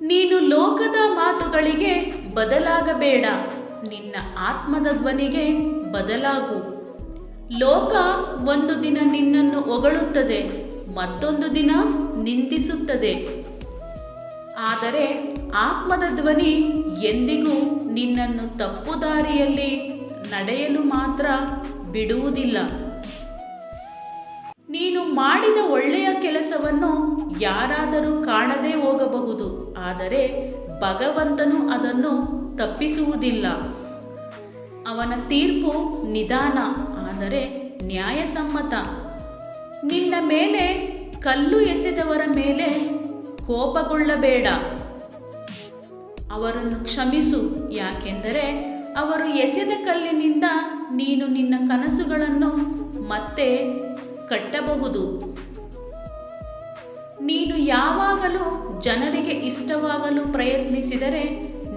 ನೀನು ಲೋಕದ ಮಾತುಗಳಿಗೆ ಬದಲಾಗಬೇಡ. ನಿನ್ನ ಆತ್ಮದ ಧ್ವನಿಗೆ ಬದಲಾಗು. ಲೋಕ ಒಂದು ದಿನ ನಿನ್ನನ್ನು ಹೊಗಳುತ್ತದೆ, ಮತ್ತೊಂದು ದಿನ ನಿಂದಿಸುತ್ತದೆ. ಆದರೆ ಆತ್ಮದ ಧ್ವನಿ ಎಂದಿಗೂ ನಿನ್ನನ್ನು ತಪ್ಪು ದಾರಿಯಲ್ಲಿ ನಡೆಯಲು ಮಾತ್ರ ಬಿಡುವುದಿಲ್ಲ. ನೀನು ಮಾಡಿದ ಒಳ್ಳೆಯ ಕೆಲಸವನ್ನು ಯಾರಾದರೂ ಕಾಣದೇ ಹೋಗಬಹುದು, ಆದರೆ ಭಗವಂತನು ಅದನ್ನು ತಪ್ಪಿಸುವುದಿಲ್ಲ. ಅವನ ತೀರ್ಪು ನಿಧಾನ, ಆದರೆ ನ್ಯಾಯಸಮ್ಮತ. ನಿನ್ನ ಮೇಲೆ ಕಲ್ಲು ಎಸೆದವರ ಮೇಲೆ ಕೋಪಗೊಳ್ಳಬೇಡ. ಅವರನ್ನು ಕ್ಷಮಿಸು, ಯಾಕೆಂದರೆ ಅವರು ಎಸೆದ ಕಲ್ಲಿನಿಂದ ನೀನು ನಿನ್ನ ಕನಸುಗಳನ್ನು ಮತ್ತೆ ಕಟ್ಟಬಹುದು. ನೀನು ಯಾವಾಗಲೂ ಜನರಿಗೆ ಇಷ್ಟವಾಗಲು ಪ್ರಯತ್ನಿಸಿದರೆ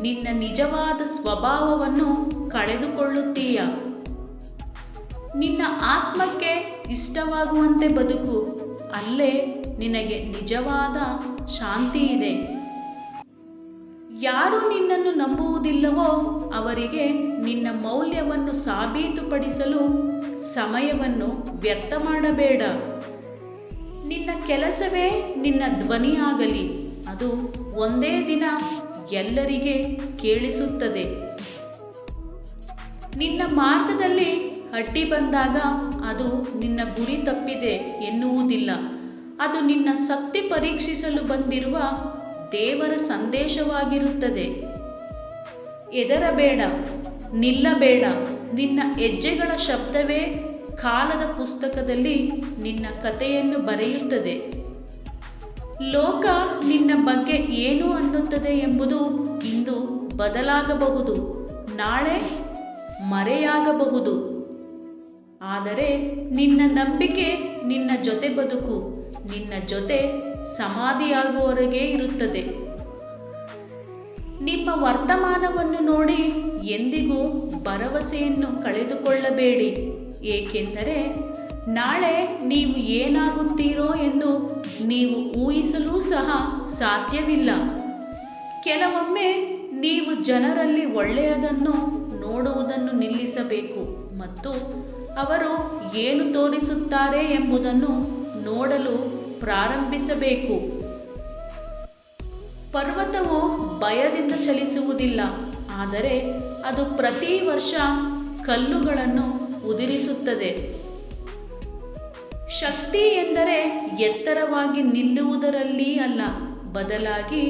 ನಿನ್ನ ನಿಜವಾದ ಸ್ವಭಾವವನ್ನು ಕಳೆದುಕೊಳ್ಳುತ್ತೀಯ. ನಿನ್ನ ಆತ್ಮಕ್ಕೆ ಇಷ್ಟವಾಗುವಂತೆ ಬದುಕು, ಅಲ್ಲೇ ನಿನಗೆ ನಿಜವಾದ ಶಾಂತಿ ಇದೆ. ಯಾರು ನಿನ್ನನ್ನು ನಂಬುವುದಿಲ್ಲವೋ ಅವರಿಗೆ ನಿನ್ನ ಮೌಲ್ಯವನ್ನು ಸಾಬೀತುಪಡಿಸಲು ಸಮಯವನ್ನು ವ್ಯರ್ಥ ಮಾಡಬೇಡ. ನಿನ್ನ ಕೆಲಸವೇ ನಿನ್ನ ಧ್ವನಿಯಾಗಲಿ. ಅದು ಒಂದೇ ದಿನ ಎಲ್ಲರಿಗೆ ಕೇಳಿಸುತ್ತದೆ. ನಿನ್ನ ಮಾರ್ಗದಲ್ಲಿ ಅಡ್ಡಿ ಬಂದಾಗ ಅದು ನಿನ್ನ ಗುರಿ ತಪ್ಪಿದೆ ಎನ್ನುವುದಿಲ್ಲ. ಅದು ನಿನ್ನ ಶಕ್ತಿ ಪರೀಕ್ಷಿಸಲು ಬಂದಿರುವ ದೇವರ ಸಂದೇಶವಾಗಿರುತ್ತದೆ. ಎದರಬೇಡ, ನಿಲ್ಲಬೇಡ, ನಿನ್ನ ಹೆಜ್ಜೆಗಳ ಶಬ್ದವೇ ಕಾಲದ ಪುಸ್ತಕದಲ್ಲಿ ನಿನ್ನ ಕಥೆಯನ್ನು ಬರೆಯುತ್ತದೆ. ಲೋಕ ನಿನ್ನ ಬಗ್ಗೆ ಏನು ಅನ್ನುತ್ತದೆ ಎಂಬುದು ಇಂದು ಬದಲಾಗಬಹುದು, ನಾಳೆ ಮರೆಯಾಗಬಹುದು. ಆದರೆ ನಿನ್ನ ನಂಬಿಕೆ ನಿನ್ನ ಜೊತೆ ಬದುಕು, ನಿನ್ನ ಜೊತೆ ಸಮಾಧಿಯಾಗುವವರೆಗೆ ಇರುತ್ತದೆ. ನಿಮ್ಮ ವರ್ತಮಾನವನ್ನು ನೋಡಿ ಎಂದಿಗೂ ಭರವಸೆಯನ್ನು ಕಳೆದುಕೊಳ್ಳಬೇಡಿ. ಏಕೆಂದರೆ ನಾಳೆ ನೀವು ಏನಾಗುತ್ತೀರೋ ಎಂದು ನೀವು ಊಹಿಸಲೂ ಸಹ ಸಾಧ್ಯವಿಲ್ಲ. ಕೆಲವೊಮ್ಮೆ ನೀವು ಜನರಲ್ಲಿ ಒಳ್ಳೆಯದನ್ನು ನೋಡುವುದನ್ನು ನಿಲ್ಲಿಸಬೇಕು ಮತ್ತು ಅವರು ಏನು ತೋರಿಸುತ್ತಾರೆ ಎಂಬುದನ್ನು ನೋಡಲು ಪ್ರಾರಂಭಿಸಬೇಕು. ಪರ್ವತವು ಭಯದಿಂದ ಚಲಿಸುವುದಿಲ್ಲ, ಆದರೆ ಅದು ಪ್ರತಿ ವರ್ಷ ಕಲ್ಲುಗಳನ್ನು ಉದುರಿಸುತ್ತದೆ. ಶಕ್ತಿ ಎಂದರೆ ಎತ್ತರವಾಗಿ ನಿಲ್ಲುವುದರಲ್ಲಿ ಅಲ್ಲ, ಬದಲಾಗಿ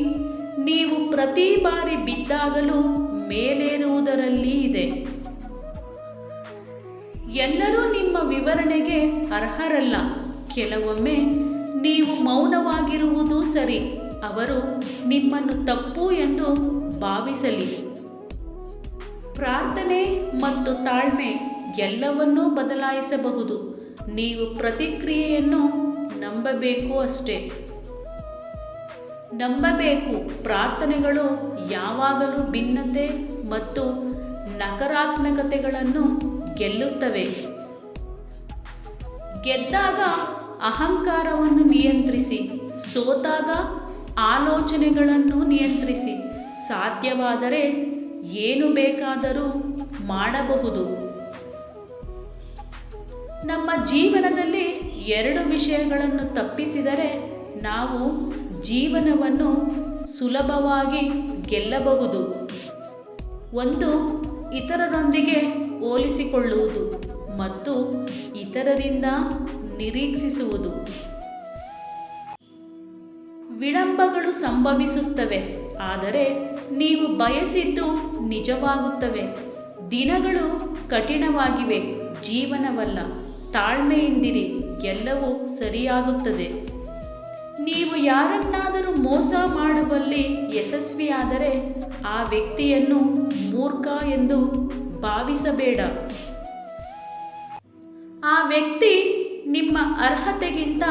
ನೀವು ಪ್ರತಿ ಬಾರಿ ಬಿದ್ದಾಗಲೂ ಮೇಲೇರುವುದರಲ್ಲಿ ಇದೆ. ಎಲ್ಲರೂ ನಿಮ್ಮ ವಿವರಣೆಗೆ ಅರ್ಹರಲ್ಲ, ಕೆಲವೊಮ್ಮೆ ನೀವು ಮೌನವಾಗಿರುವುದು ಸರಿ. ಅವರು ನಿಮ್ಮನ್ನು ತಪ್ಪು ಎಂದು ಭಾವಿಸಲಿ. ಪ್ರಾರ್ಥನೆ ಮತ್ತು ತಾಳ್ಮೆ ಎಲ್ಲವನ್ನೂ ಬದಲಾಯಿಸಬಹುದು. ನೀವು ಪ್ರತಿಕ್ರಿಯೆಯನ್ನು ನಂಬಬೇಕು ಅಷ್ಟೇ. ನಂಬಬೇಕು ಪ್ರಾರ್ಥನೆಗಳು ಯಾವಾಗಲೂ ಭಿನ್ನತೆ ಮತ್ತು ನಕಾರಾತ್ಮಕತೆಗಳನ್ನು ಗೆಲ್ಲುತ್ತವೆ. ಗೆದ್ದಾಗ ಅಹಂಕಾರವನ್ನು ನಿಯಂತ್ರಿಸಿ, ಸೋತಾಗ ಆಲೋಚನೆಗಳನ್ನು ನಿಯಂತ್ರಿಸಿ, ಸಾಧ್ಯವಾದರೆ ಏನು ಬೇಕಾದರೂ ಮಾಡಬಹುದು. ನಮ್ಮ ಜೀವನದಲ್ಲಿ ಎರಡು ವಿಷಯಗಳನ್ನು ತಪ್ಪಿಸಿದರೆ ನಾವು ಜೀವನವನ್ನು ಸುಲಭವಾಗಿ ಗೆಲ್ಲಬಹುದು. ಒಂದು, ಇತರರೊಂದಿಗೆ ಹೋಲಿಸಿಕೊಳ್ಳುವುದು ಮತ್ತು ಇತರರಿಂದ ನಿರೀಕ್ಷಿಸುವುದು. ವಿಳಂಬಗಳು ಸಂಭವಿಸುತ್ತವೆ, ಆದರೆ ನೀವು ಬಯಸಿದ್ದು ನಿಜವಾಗುತ್ತವೆ. ದಿನಗಳು ಕಠಿಣವಾಗಿವೆ, ಜೀವನವಲ್ಲ. ತಾಳ್ಮೆಯಿಂದಿರಿ, ಎಲ್ಲವೂ ಸರಿಯಾಗುತ್ತದೆ. ನೀವು ಯಾರನ್ನಾದರೂ ಮೋಸ ಮಾಡುವಲ್ಲಿ ಯಶಸ್ವಿಯಾದರೆ ಆ ವ್ಯಕ್ತಿಯನ್ನು ಮೂರ್ಖ ಎಂದು ಭಾವಿಸಬೇಡ. ಆ ವ್ಯಕ್ತಿ ನಿಮ್ಮ ಅರ್ಹತೆಗಿಂತ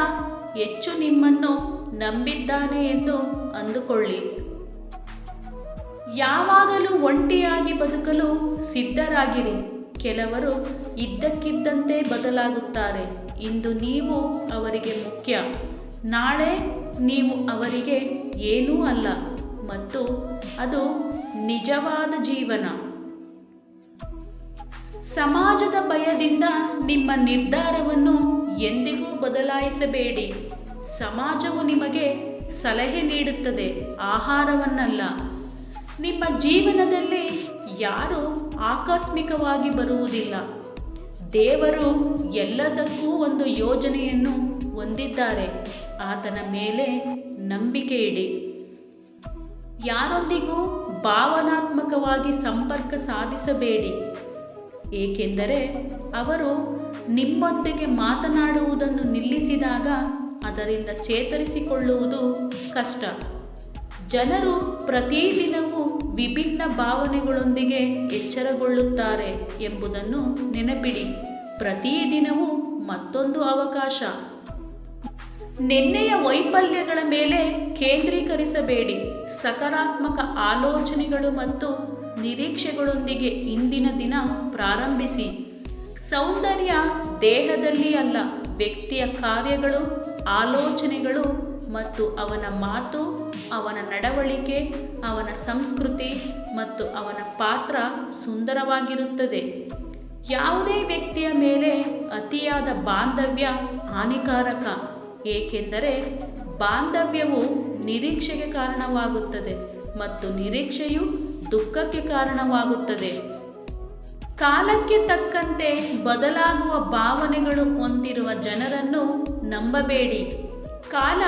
ಹೆಚ್ಚು ನಿಮ್ಮನ್ನು ನಂಬಿದ್ದಾನೆ ಎಂದು ಅಂದುಕೊಳ್ಳಿ. ಯಾವಾಗಲೂ ಒಂಟಿಯಾಗಿ ಬದುಕಲು ಸಿದ್ಧರಾಗಿರಿ. ಕೆಲವರು ಇದ್ದಕ್ಕಿದ್ದಂತೆ ಬದಲಾಗುತ್ತಾರೆ. ಇಂದು ನೀವು ಅವರಿಗೆ ಮುಖ್ಯ. ನಾಳೆ ನೀವು ಅವರಿಗೆ ಏನೂ ಅಲ್ಲ ಮತ್ತು ಅದು ನಿಜವಾದ ಜೀವನ. ಸಮಾಜದ ಭಯದಿಂದ ನಿಮ್ಮ ನಿರ್ಧಾರವನ್ನು ಎಂದಿಗೂ ಬದಲಾಯಿಸಬೇಡಿ. ಸಮಾಜವು ನಿಮಗೆ ಸಲಹೆ ನೀಡುತ್ತದೆ, ಆಹಾರವನ್ನಲ್ಲ. ನಿಮ್ಮ ಜೀವನದಲ್ಲಿ ಯಾರೂ ಆಕಸ್ಮಿಕವಾಗಿ ಬರುವುದಿಲ್ಲ. ದೇವರು ಎಲ್ಲದಕ್ಕೂ ಒಂದು ಯೋಜನೆಯನ್ನು ಹೊಂದಿದ್ದಾರೆ. ಆತನ ಮೇಲೆ ನಂಬಿಕೆ ಇಡಿ. ಯಾರೊಂದಿಗೂ ಭಾವನಾತ್ಮಕವಾಗಿ ಸಂಪರ್ಕ ಸಾಧಿಸಬೇಡಿ. ಏಕೆಂದರೆ ಅವರು ನಿಮ್ಮೊಂದಿಗೆ ಮಾತನಾಡುವುದನ್ನು ನಿಲ್ಲಿಸಿದಾಗ ಅದರಿಂದ ಚೇತರಿಸಿಕೊಳ್ಳುವುದು ಕಷ್ಟ. ಜನರು ಪ್ರತಿದಿನವೂ ವಿಭಿನ್ನ ಭಾವನೆಗಳೊಂದಿಗೆ ಎಚ್ಚರಗೊಳ್ಳುತ್ತಾರೆ ಎಂಬುದನ್ನು ನೆನಪಿಡಿ. ಪ್ರತಿದಿನವೂ ಮತ್ತೊಂದು ಅವಕಾಶ. ನಿನ್ನೆಯ ವೈಫಲ್ಯಗಳ ಮೇಲೆ ಕೇಂದ್ರೀಕರಿಸಬೇಡಿ. ಸಕಾರಾತ್ಮಕ ಆಲೋಚನೆಗಳು ಮತ್ತು ನಿರೀಕ್ಷೆಗಳೊಂದಿಗೆ ಇಂದಿನ ದಿನ ಪ್ರಾರಂಭಿಸಿ. ಸೌಂದರ್ಯ ದೇಹದಲ್ಲಿ ಅಲ್ಲ, ವ್ಯಕ್ತಿಯ ಕಾರ್ಯಗಳು, ಆಲೋಚನೆಗಳು ಮತ್ತು ಅವನ ಮಾತು, ಅವನ ನಡವಳಿಕೆ, ಅವನ ಸಂಸ್ಕೃತಿ ಮತ್ತು ಅವನ ಪಾತ್ರ ಸುಂದರವಾಗಿರುತ್ತದೆ. ಯಾವುದೇ ವ್ಯಕ್ತಿಯ ಮೇಲೆ ಅತಿಯಾದ ಬಾಂಧವ್ಯ ಹಾನಿಕಾರಕ, ಏಕೆಂದರೆ ಬಾಂಧವ್ಯವು ನಿರೀಕ್ಷೆಗೆ ಕಾರಣವಾಗುತ್ತದೆ ಮತ್ತು ನಿರೀಕ್ಷೆಯು ದುಃಖಕ್ಕೆ ಕಾರಣವಾಗುತ್ತದೆ. ಕಾಲಕ್ಕೆ ತಕ್ಕಂತೆ ಬದಲಾಗುವ ಭಾವನೆಗಳು ಹೊಂದಿರುವ ಜನರನ್ನು ನಂಬಬೇಡಿ. ಕಾಲ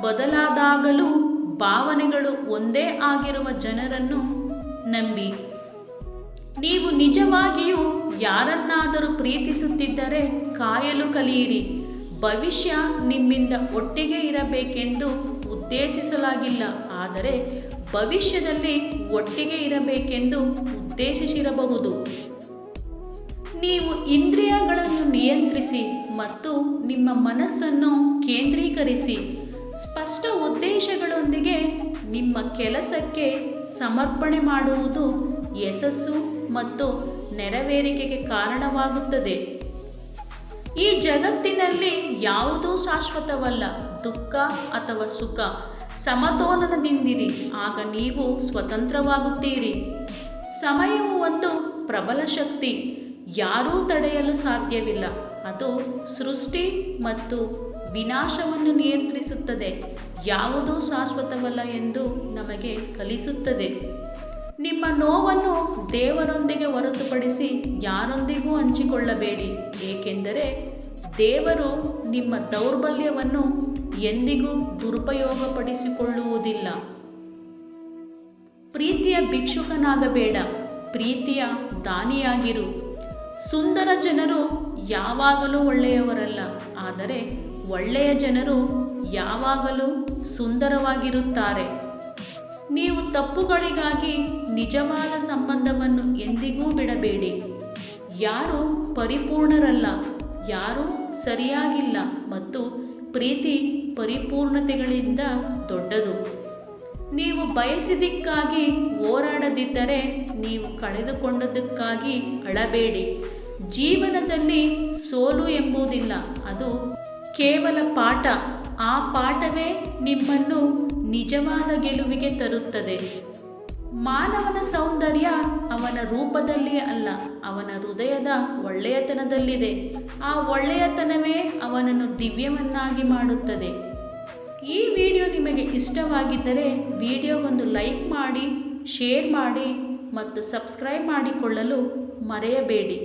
ಬದಲಾದಾಗಲೂ ಭಾವನೆಗಳು ಒಂದೇ ಆಗಿರುವ ಜನರನ್ನು ನಂಬಿ. ನೀವು ನಿಜವಾಗಿಯೂ ಯಾರನ್ನಾದರೂ ಪ್ರೀತಿಸುತ್ತಿದ್ದರೆ ಕಾಯಲು ಕಲಿಯಿರಿ. ಭವಿಷ್ಯ ನಿಮ್ಮಿಂದ ಒಟ್ಟಿಗೆ ಇರಬೇಕೆಂದು ಉದ್ದೇಶಿಸಲಾಗಿಲ್ಲ. ಆದರೆ ಭವಿಷ್ಯದಲ್ಲಿ ಒಟ್ಟಿಗೆ ಇರಬೇಕೆಂದು ಉದ್ದೇಶಿಸಿರಬಹುದು. ನೀವು ಇಂದ್ರಿಯಗಳನ್ನು ನಿಯಂತ್ರಿಸಿ ಮತ್ತು ನಿಮ್ಮ ಮನಸ್ಸನ್ನು ಕೇಂದ್ರೀಕರಿಸಿ ಸ್ಪಷ್ಟ ಉದ್ದೇಶಗಳೊಂದಿಗೆ ನಿಮ್ಮ ಕೆಲಸಕ್ಕೆ ಸಮರ್ಪಣೆ ಮಾಡುವುದು ಯಶಸ್ಸು ಮತ್ತು ನೆರವೇರಿಕೆಗೆ ಕಾರಣವಾಗುತ್ತದೆ. ಈ ಜಗತ್ತಿನಲ್ಲಿ ಯಾವುದೂ ಶಾಶ್ವತವಲ್ಲ. ದುಃಖ ಅಥವಾ ಸುಖ ಸಮತೋಲನದಿಂದಿರಿ. ಆಗ ನೀವು ಸ್ವತಂತ್ರವಾಗುತ್ತೀರಿ. ಸಮಯವು ಒಂದು ಪ್ರಬಲ ಶಕ್ತಿ. ಯಾರೂ ತಡೆಯಲು ಸಾಧ್ಯವಿಲ್ಲ. ಅದು ಸೃಷ್ಟಿ ಮತ್ತು ವಿನಾಶವನ್ನು ನಿಯಂತ್ರಿಸುತ್ತದೆ. ಯಾವುದೂ ಶಾಶ್ವತವಲ್ಲ ಎಂದು ನಮಗೆ ಕಲಿಸುತ್ತದೆ. ನಿಮ್ಮ ನೋವನ್ನು ದೇವರೊಂದಿಗೆ ಹೊರತುಪಡಿಸಿ ಯಾರೊಂದಿಗೂ ಹಂಚಿಕೊಳ್ಳಬೇಡಿ. ಏಕೆಂದರೆ ದೇವರು ನಿಮ್ಮ ದೌರ್ಬಲ್ಯವನ್ನು ಎಂದಿಗೂ ದುರುಪಯೋಗಪಡಿಸಿಕೊಳ್ಳುವುದಿಲ್ಲ. ಪ್ರೀತಿಯ ಭಿಕ್ಷುಕನಾಗಬೇಡ. ಪ್ರೀತಿಯ ದಾನಿಯಾಗಿರು. ಸುಂದರ ಜನರು ಯಾವಾಗಲೂ ಒಳ್ಳೆಯವರಲ್ಲ. ಆದರೆ ಒಳ್ಳೆಯ ಜನರು ಯಾವಾಗಲೂ ಸುಂದರವಾಗಿರುತ್ತಾರೆ. ನೀವು ತಪ್ಪುಗಳಿಗಾಗಿ ನಿಜವಾದ ಸಂಬಂಧವನ್ನು ಎಂದಿಗೂ ಬಿಡಬೇಡಿ. ಯಾರು ಪರಿಪೂರ್ಣರಲ್ಲ, ಯಾರು ಸರಿಯಾಗಿಲ್ಲ ಮತ್ತು ಪ್ರೀತಿ ಪರಿಪೂರ್ಣತೆಗಳಿಂದ ದೊಡ್ಡದು. ನೀವು ಬಯಸಿದ್ದಕ್ಕಾಗಿ ಹೋರಾಡದಿದ್ದರೆ ನೀವು ಕಳೆದುಕೊಂಡದಕ್ಕಾಗಿ ಅಳಬೇಡಿ. ಜೀವನದಲ್ಲಿ ಸೋಲು ಎಂಬುದಿಲ್ಲ, ಅದು ಕೇವಲ ಪಾಠ. ಆ ಪಾಠವೇ ನಿಮ್ಮನ್ನು ನಿಜವಾದ ಗೆಲುವಿಗೆ ತರುತ್ತದೆ. ಮಾನವನ ಸೌಂದರ್ಯ ಅವನ ರೂಪದಲ್ಲಿ ಅಲ್ಲ, ಅವನ ಹೃದಯದ ಒಳ್ಳೆಯತನದಲ್ಲಿದೆ. ಆ ಒಳ್ಳೆಯತನವೇ ಅವನನ್ನು ದಿವ್ಯವನ್ನಾಗಿ ಮಾಡುತ್ತದೆ. ಈ ವಿಡಿಯೋ ನಿಮಗೆ ಇಷ್ಟವಾಗಿದ್ದರೆ ವಿಡಿಯೋಗೊಂದು ಲೈಕ್ ಮಾಡಿ ಶೇರ್ ಮಾಡಿ ಮತ್ತು ಸಬ್ಸ್ಕ್ರೈಬ್ ಮಾಡಿಕೊಳ್ಳಲು ಮರೆಯಬೇಡಿ.